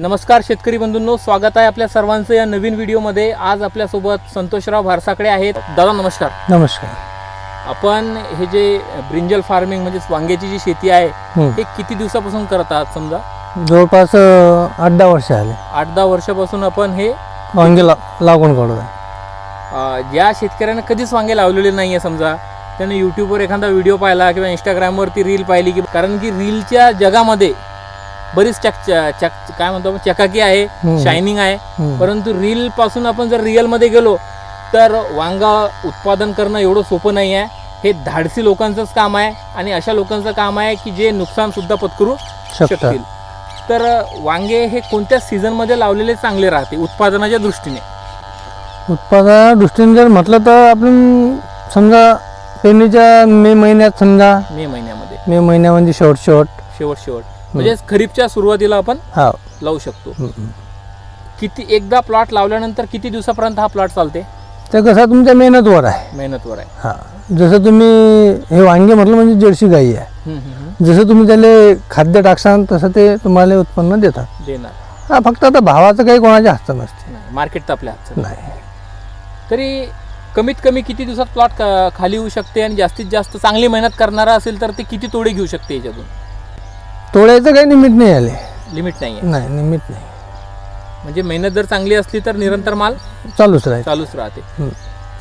नमस्कार शेतकरी बंधूंनो स्वागत आहे आपल्या सर्वांचं या नवीन व्हिडिओमध्ये. आज आपल्यासोबत संतोषराव भारसाकडे आहेत. दादा नमस्कार. नमस्कार. आपण हे जे ब्रिंजल फार्मिंग म्हणजे वांग्याची जी शेती आहे हं. हे किती दिवसापासून करत आहात समजा? जवळपास अं, आठ दहा वर्ष आले आठ दहा वर्षापासून आपण हे वांगे ला आहे अं, ज्या शेतकऱ्यांना कधीच वांगे लावलेले नाही आहे समजा. त्याने यूट्यूबवर एखादा व्हिडिओ पाहिला किंवा इंस्टाग्रामवरती रील पाहिली की कारण की रीलच्या जगामध्ये बरीच चक चक काय म्हणतो आपण चकाकी आहे. शायनिंग आहे. हं. परंतु रील पासून आपण जर रिअलमध्ये गेलो तर वांगा उत्पादन करणं एवढं सोपं नाही आहे. हे धाडसी लोकांचंच काम आहे आणि अशा लोकांचं काम आहे की जे नुकसान सुद्धा पत्करू शकतील. तर वांगे हे कोणत्या सीझनमध्ये लावलेले चांगले राहते उत्पादनाच्या दृष्टीने? उत्पादना दृष्टीने जर म्हटलं तर आपण समजा पेरणीच्या मे महिन्यात समजा मे महिन्यामध्ये. मे महिन्यामध्ये शेवट शेवट शेवट शेवट. म्हणजे खरीपच्या सुरुवातीला आपण हा. लावू शकतो. हं, हं. किती एकदा प्लॉट लावल्यानंतर किती दिवसापर्यंत हा प्लॉट चालते? ते कसं तुमच्या मेहनतवर आहे. मेहनतवर आहे. हा. जसं तुम्ही हे वांगे म्हटलं म्हणजे जर्सी गाई आहे. जसं तुम्ही त्याला खाद्य टाकसान तसं ते तुम्हाला उत्पन्न देतात. देणार. हा फक्त आता भावाचं काही कोणाच्या हातात नसते. नाही मार्केट तर आपल्या हातचं नाही. तरी कमीत कमी किती दिवसात प्लॉट खाली येऊ शकते आणि जास्तीत जास्त चांगली मेहनत करणारा असेल तर ते किती तोडे घेऊ शकते याच्यातून? तोडायचं काही निमित्त नाही आले. लिमिट नाही आहे. नाही निमित्त नाही. म्हणजे मेहनत जर चांगली असली तर निरंतर माल चालूच राहील चालूच राहते.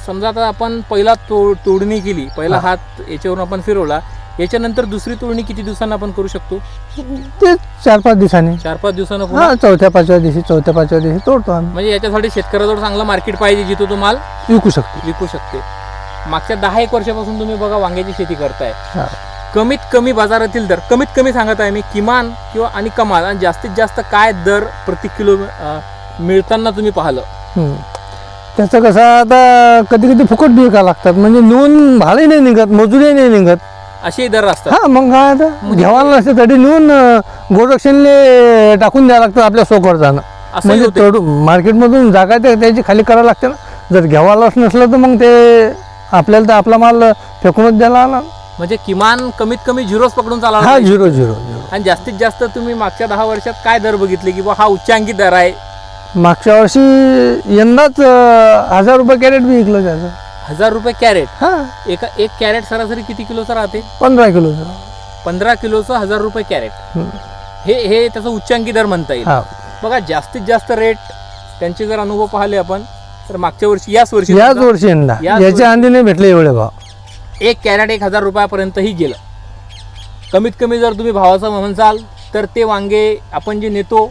समजा आता आपण पहिला तो तोडणी केली पहिला हात याच्यावरून आपण फिरवला याच्यानंतर दुसरी तोडणी किती दिवसांना आपण करू शकतो? ते चार पाच दिवसांनी. चार पाच दिवसांना पुन्हा? हा चौथ्या पाचव्या दिवशी चौथ्या पाचव्या दिवशी तोडतो आम्ही. म्हणजे याच्यासाठी शेतकऱ्याजवळ चांगलं मार्केट पाहिजे जिथं तो माल विकू शकतो. विकू शकते. मागच्या दहा एक वर्षापासून तुम्ही बघा वांग्याची शेती करताय. हा. कमीत कमी बाजारातील दर कमीत कमी सांगत आहे मी किमान किंवा आणि कमाल आणि जास्तीत जास्त काय दर प्रति किलो मिळताना तुम्ही पाहिलं. त्याचं कसं आता कधी कधी फुकट बी लागतात म्हणजे नोंद भाडे नाही निघत मजुरी नाही निघत. असेही दर असतात. हा मग काय आता? घ्यावाला नसते तरी नेऊन गोरक्षणले टाकून द्यावं लागतं आपल्या सोकर जाणं. म्हणजे मार्केटमधून जागा ते त्याची खाली करावं लागते ना. जर घ्यावालाच नसलं तर मग ते आपल्याला तर आपला माल फेकूनच द्यायला आला. म्हणजे किमान कमीत कमी झिरोच पकडून चालला हा झिरो झिरो झिरो. आणि जास्तीत जास्त तुम्ही मागच्या दहा वर्षात काय दर बघितले की बुवा हा उच्चांकी दर आहे? मागच्या वर्षी यंदाच अं, हजार रुपये कॅरेट विकलं त्याचं. हजार रुपये कॅरेट? हा. एका एक कॅरेट सरासरी किती किलोचं राहते? पंधरा किलोचं पंधरा किलोचं हजार रुपये कॅरेट. हे हे त्याचं उच्चांकी दर म्हणता येईल. हा. बघा जास्तीत जास्त रेट त्यांचे जर अनुभव पाहिले आपण तर मागच्या वर्षी याच वर्षी याच वर्षी यंदा. याच याच्या आधी नाही भेटले एवढे भाव. एक कॅरेट एक हजार रुपयापर्यंतही गेलं. कमीत कमी जर तुम्ही भावाचं म्हणसाल तर ते वांगे आपण जे नेतो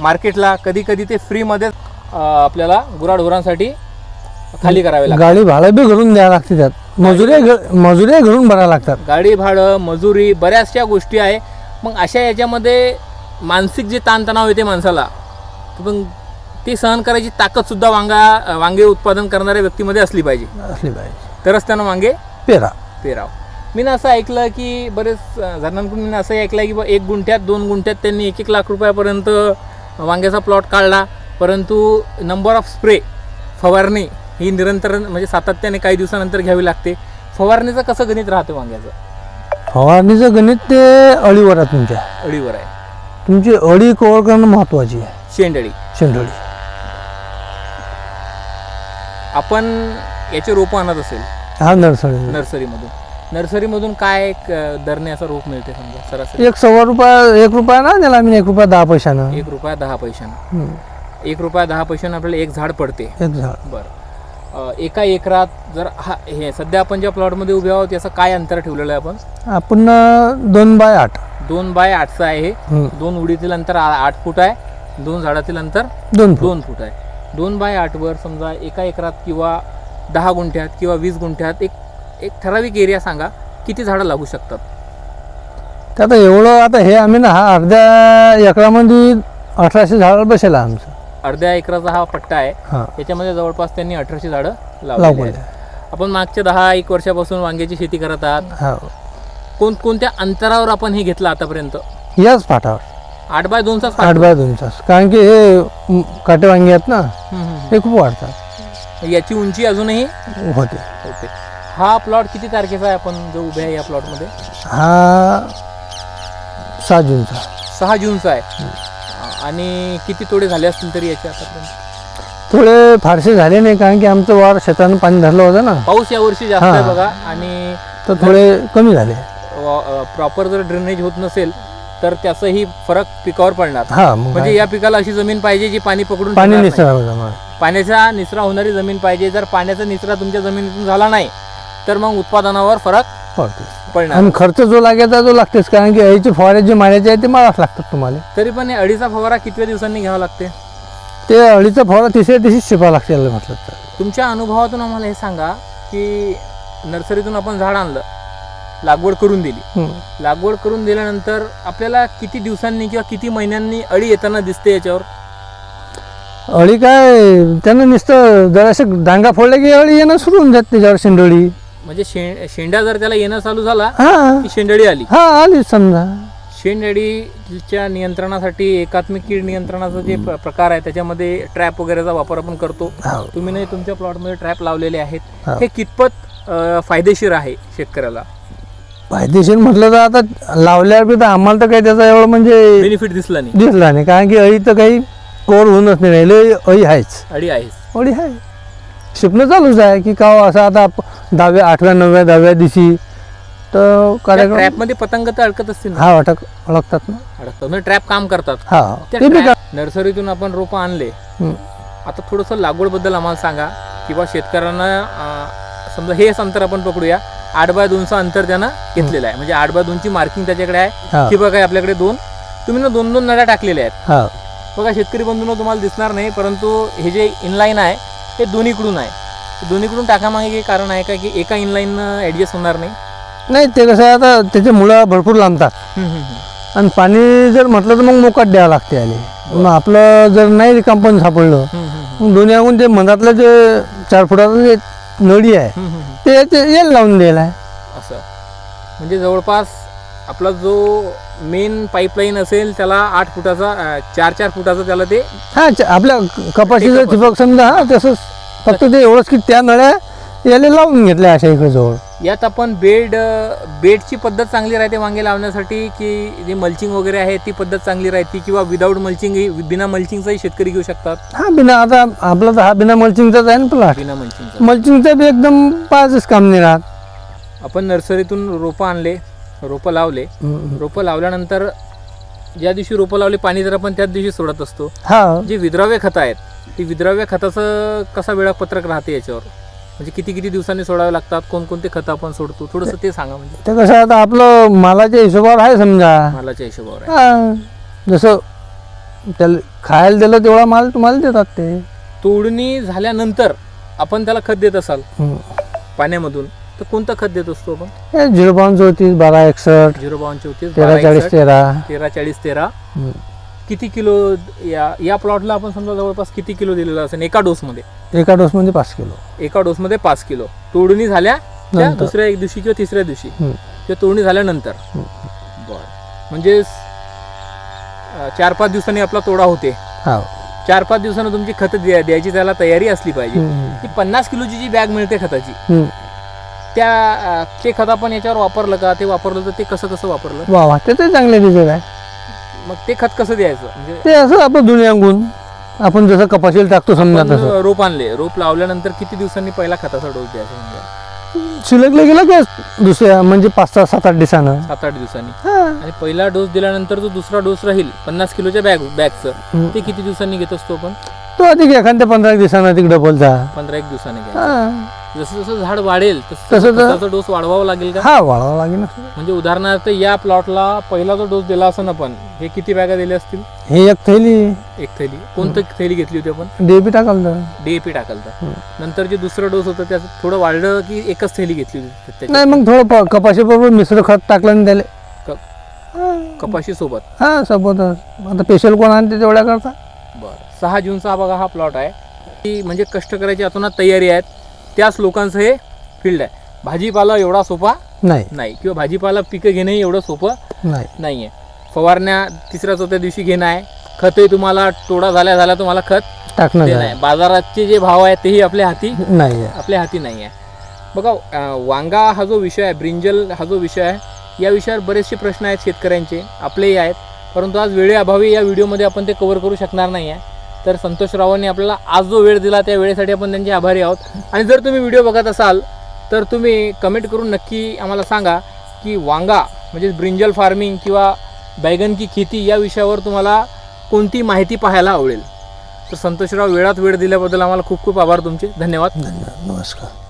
मार्केटला कधी कधी ते फ्रीमध्ये आपल्याला गुराढोरांसाठी खाली करावे लागतात. गाडी भाडं बी घरून द्यावं लागते त्यात. मजुरी मजुरी घरून भरावं लागतात. गाडी भाडं मजुरी बऱ्याचशा गोष्टी आहे. मग अशा याच्यामध्ये मानसिक जे ताणतणाव येते माणसाला पण ते सहन करायची ताकदसुद्धा वांगा वांगे उत्पादन करणाऱ्या व्यक्तीमध्ये असली पाहिजे. असली पाहिजे. तरच त्यांना वांगे पेरा. पेराव मी ना असं ऐकलं की बरेच जणांकडून मी असं ऐकलं की बा एक गुंठ्यात दोन गुंठ्यात त्यांनी एक एक लाख रुपयापर्यंत वांग्याचा प्लॉट काढला. परंतु नंबर ऑफ स्प्रे फवारणी ही निरंतर म्हणजे सातत्याने काही दिवसानंतर घ्यावी लागते. फवारणीचं कसं गणित राहते वांग्याचं? फवारणीचं गणित ते अळीवर आहे तुमच्या. अळीवर आहे. तुमची अळी कव्हर करणं महत्वाची आहे. शेंडळी. शेंडोळी. आपण याचे रोपं आणत असेल. हा नर्सरी. नर्सरीमधून. नर्सरीमधून काय एक, दरने असा रोप मिळते समजा सरासरी? एक सव्वा रुपया एक रुपया ना त्याला आम्ही एक रुपया दहा पैशानं. एक रुपया दहा पैशानं. हम्म. एक रुपया दहा पैशानं आपल्याला एक झाड पडते. एक झाड. बरं. अं, एका एकरात जर हा हे सध्या आपण ज्या प्लॉटमध्ये उभे आहोत याचं काय अंतर ठेवलेलं आहे आपण? आपण अं, दोन बाय आठ. दोन बाय आठचं आहे हे. हम्म. दोन उडीतील अंतर आ- आठ फूट आहे. दोन झाडातील अंतर दोन फूट. दोन फूट आहे. दोन बाय आठवर समजा एका एकरात किंवा दहा गुंठ्यात किंवा वीस गुंठ्यात एक एक ठराविक एरिया सांगा किती झाडं लागू शकतात? ते आता एवढं आता हे आम्ही ना हा अर्ध्या एकरामध्ये अठराशे झाड बसेल आमचं. अर्ध्या एकराचा हा पट्टा आहे. हां. याच्यामध्ये जवळपास त्यांनी अठराशे झाडं लावलेली आहेत. आपण मागच्या दहा एक वर्षापासून वांग्याची शेती करत आहात. हा. कोण कोणत्या अंतरावर आपण हे घेतलं आतापर्यंत? याच पाठावर. आठ बाय दोनचाच आठ बाय दोन तास कारण की हे म, काटे वांगी आहेत ना हम्म, हम्म, हे खूप वाढतात. याची उंची अजूनही होते. होते. हा प्लॉट किती तारखेचा आहे आपण जो उभे आहे या प्लॉटमध्ये हा सहा जूनचा. सहा जूनचा आहे. आणि किती तोडे झाले असतील तरी याचे आतापर्यंत? थोडे फारसे झाले नाही कारण की आमचं वार शेतानं पाणी धरलं होतं ना. पाऊस यावर्षी जास्त हा. आहे बघा. आणि तर थोडे कमी झाले. प्रॉपर जर ड्रेनेज होत नसेल तर त्याचाही फरक पिकावर पडणार. हा मग म्हणजे या पिकाला अशी जमीन पाहिजे जी पाणी पकडून पाणी ठेवणार नाही. निसरा होता मग. पाण्याचा निचरा होणारी जमीन पाहिजे. जर पाण्याचा निचरा तुमच्या जमिनीतून झाला नाही तर मग उत्पादनावर फरक पडते पडणार. आणि खर्च जो लागायचा तो लागतेच कारण की याचे फवारे जे मारायचे आहे ते मारावंच लागतात तुम्हाला. तरी पण हे अडीचा फवारा कितव्या दिवसांनी घ्यावा लागते? ते अळीचा फवारा तिसऱ्या दिवशीच शिपावं लागते याला म्हटलं तर. तुमच्या अनुभवातून आम्हाला हे सांगा की नर्सरीतून आपण झाड आणलं लागवड करून दिली. लागवड करून दिल्यानंतर आपल्याला किती दिवसांनी किंवा किती महिन्यांनी अळी येताना दिसते याच्यावर? अळी काय त्यानं नुसतं जरासं डांगा फोडला की अळी येणं सुरू होऊन जाते त्याच्यावर शेंडोळी. म्हणजे शे शेंडा जर त्याला येणं चालू झाला हा. की शेंडळी आली? हा आली समजा. शेंडअळीच्या नियंत्रणासाठी एकात्मिक कीड नियंत्रणाचा जे प्र- प्रकार आहे त्याच्यामध्ये ट्रॅप वगैरेचा वापर आपण करतो. हो. तुम्ही नाही तुमच्या प्लॉटमध्ये ट्रॅप लावलेले आहेत. हो. हे कितपत अं, फायदेशीर आहे शेतकऱ्याला? फायदेशीर म्हटलं तर आता लावल्यावर बी तर आम्हाला तर काही त्याचा एवढं म्हणजे बेनिफिट दिसला नाही. दिसला नाही. कारण की अळी तर काही कोर होऊनच नाही राहिले. अळी आहेच. अळी आहेच. अळी आहे. शिकणं चालूच आहे की का हो असं आता आप- दहाव्या आठव्या नवव्या दहाव्या दिवशी तर कार्यक्रममध्ये पतंग तर अडकत असतील ना? हा अटक ओळखतात ना. अडकतात. म्हणजे ट्रॅप काम करतात. हा. त्या ते बी trap- नर्सरीतून आपण रोपं आणले. हं. आता थोडंसं लागवडबद्दल आम्हाला सांगा. किंवा शेतकऱ्यांना अं, समजा हेच अंतर आपण पकडूया. आठ बाय दोनचं अंतर त्यानं घेतलेलं आहे. म्हणजे आठ बाय दोनची मार्किंग त्याच्याकडे आहे. हा. की बघा आपल्याकडे दोन. तुम्ही ना दोन दोन नळ्या टाकलेल्या आहेत. बघा शेतकरी बंधूंनो तुम्हाला दिसणार नाही परंतु हे जे इनलाईन आहे ते दोन्हीकडून आहे. दोन्हीकडून टाकामागे काही कारण आहे का की एका इनलाईननं ॲडजस्ट होणार नाही? नाही ते कसं आहे आता त्याचे मुळं भरपूर लांबतात. आणि पाणी जर म्हटलं तर मग मोकाट द्यावं लागते आले मग आपलं जर नाही सापडलं हम्म, हम्म. मग दोन्ही ते मधातलं जे चार फुटाचं जे नळी आहे. ते ते येल लावून द्यायला आहे असं. म्हणजे जवळपास आपला जो मेन पाईपलाईन असेल त्याला आठ फुटाचा अं, चार चार फुटाचा त्याला ते हा च- आपल्या कपाशीचं कपाशी. ठिबक समजा हा तसंच. फक्त ते एवढंच की त्या नळ्या याला लावून घेतल्या अशा इकडे जवळ यात आपण बेड बेडची पद्धत चांगली राहते वांगे लावण्यासाठी की जी मल्चिंग वगैरे आहे ती पद्धत चांगली राहते किंवा विदाऊट मल्चिंग बिना मल्चिंगचाही शेतकरी घेऊ शकतात. हा बिना आता आपला तर हा बिना मल्चिंगचाच आहे ना प्लॉट बिना मल्चिंगचा मल्चिंगचा बी एकदम पाचच काम नाही राहत. आपण नर्सरीतून रोपं आणले रोपं लावले. रोपं लावल्यानंतर ज्या दिवशी रोपं लावले पाणी जर आपण त्याच दिवशी सोडत असतो. हा. जी विद्राव्य खतं आहेत ती विद्राव्य खताचं कसा वेळापत्रक राहते याच्यावर? म्हणजे किती किती दिवसांनी सोडावे लागतात? कोणकोणते खतं आपण सोडतो? थोडंसं ते सांगा म्हणजे. ते कसं आता आपलं मालाच्या हिशोबावर आहे समजा. मालाच्या हिशोबावर आहे. हा जसं त्याला खायला दिलं तेवढा माल तुम्हाला देतात ते. तोडणी झाल्यानंतर आपण त्याला खत देत असाल हम्म. पाण्यामधून तर कोणतं खत देत असतो आपण? हे झिरो पाऊन चौतीस बारा एकसष्ट. झिरो बावन्न चौतीस तेरा चाळीस तेरा. तेरा चाळीस तेरा. हम्म. किती किलो या या प्लॉटला आपण समजा जवळपास किती किलो दिलेलं असेल एका डोसमध्ये एका डोसमध्ये पाच किलो. एका डोसमध्ये पाच किलो. तोडणी झाल्या त्या नंतर. दुसऱ्या एक दिवशी किंवा तिसऱ्या दिवशी. हम्म. किंवा तोडणी झाल्यानंतर. हम्म. बर. म्हणजे चार पाच दिवसांनी आपला तोडा होते. हा. चार पाच दिवसांनी तुमची खत द्या द्यायची त्याला तयारी असली पाहिजे. हम्म. ती पन्नास किलोची जी बॅग मिळते खताची हम्म. त्या अं, ते खत आपण याच्यावर वापरलं का? ते वापरलं तर ते कसं कसं वापरलं वा वा चांगले रिझल्ट आहे. मग ते खत कसं द्यायचं? म्हणजे ते असं आपलं दुनिया गुण आपण जसं कपाशीला टाकतो समजा आपण तसं. रोप आणले. रोप लावल्यानंतर किती दिवसांनी पहिला खताचा डोस द्यायचा म्हणजे शिलकलं गेलं की दुसऱ्या म्हणजे पाच सहा सात आठ दिवसानं? सात आठ दिवसांनी. हा. आणि पहिला डोस दिल्यानंतर जो दुसरा डोस राहील पन्नास किलोच्या बॅग बॅगचं. ते किती दिवसांनी घेत असतो आपण? तो अधिक एखाद्या पंधरा दिवसानं अधिक डबलचा पंधरा एक दिवसांनी हा. जसं जसं झाड वाढेल तसं तसं खताचा डोस वाढवावा लागेल का? हा वाढवावं लागेल ना. म्हणजे उदाहरणार्थ या प्लॉटला पहिला जो डोस दिला असं आपण हे किती बॅगा दिल्या असतील? हे एक थैली. एक थैली. कोणतं थैली घेतली होती आपण? डेबी टाकाल तर. डीएपी टाकलं तर. नंतर जे दुसरं डोस होतं त्याचं थोडं वाढलं की एकच थैली घेतली होती नाही मग थोडं प- कपाशीबरोबर मिश्र खत टाकलं आणि त्याला क- हा. कपाशी सोबत? हा सोबतच. आता स्पेशल कोण आणते तेवढ्या करता? बरं. सहा जूनचा हा बघा हा प्लॉट आहे. की म्हणजे कष्ट करायची अतोनात तयारी आहेत. त्याच लोकांचं हे फील्ड आहे. भाजीपाला एवढा सोपा नाही. नाही. किंवा भाजीपाला पिकं घेणं एवढं सोपं नाही. नाही आहे फवारण्या तिसऱ्या चौथ्या दिवशी घेणं आहे. खतही तुम्हाला तोडा झाल्या झाल्या तुम्हाला खत टाकणं आहे. बाजाराचे जे भाव आहेत तेही आपल्या हाती नाही आहे. आपल्या हाती नाही आहे बघा वांगा हा जो विषय आहे ब्रिंजल हा जो विषय आहे या विषयावर बरेचसे प्रश्न आहेत शेतकऱ्यांचे. आपलेही आहेत. परंतु आज वेळेअभावी या व्हिडिओमध्ये आपण ते कव्हर करू शकणार नाही आहे तर संतोष रावांनी आपल्याला आज जो वेळ दिला त्या वेळेसाठी आपण त्यांचे आभारी आहोत. आणि जर तुम्ही व्हिडिओ बघत असाल तर तुम्ही कमेंट करून नक्की आम्हाला सांगा की वांगा म्हणजेच ब्रिंजल फार्मिंग किंवा बैगन की खेती या विषयावर तुम्हाला कोणती माहिती पाहायला आवडेल. तर संतोषराव वेळात वेळ दिल्याबद्दल आम्हाला खूप खूप आभार तुमचे. धन्यवाद. धन्यवाद. नमस्कार.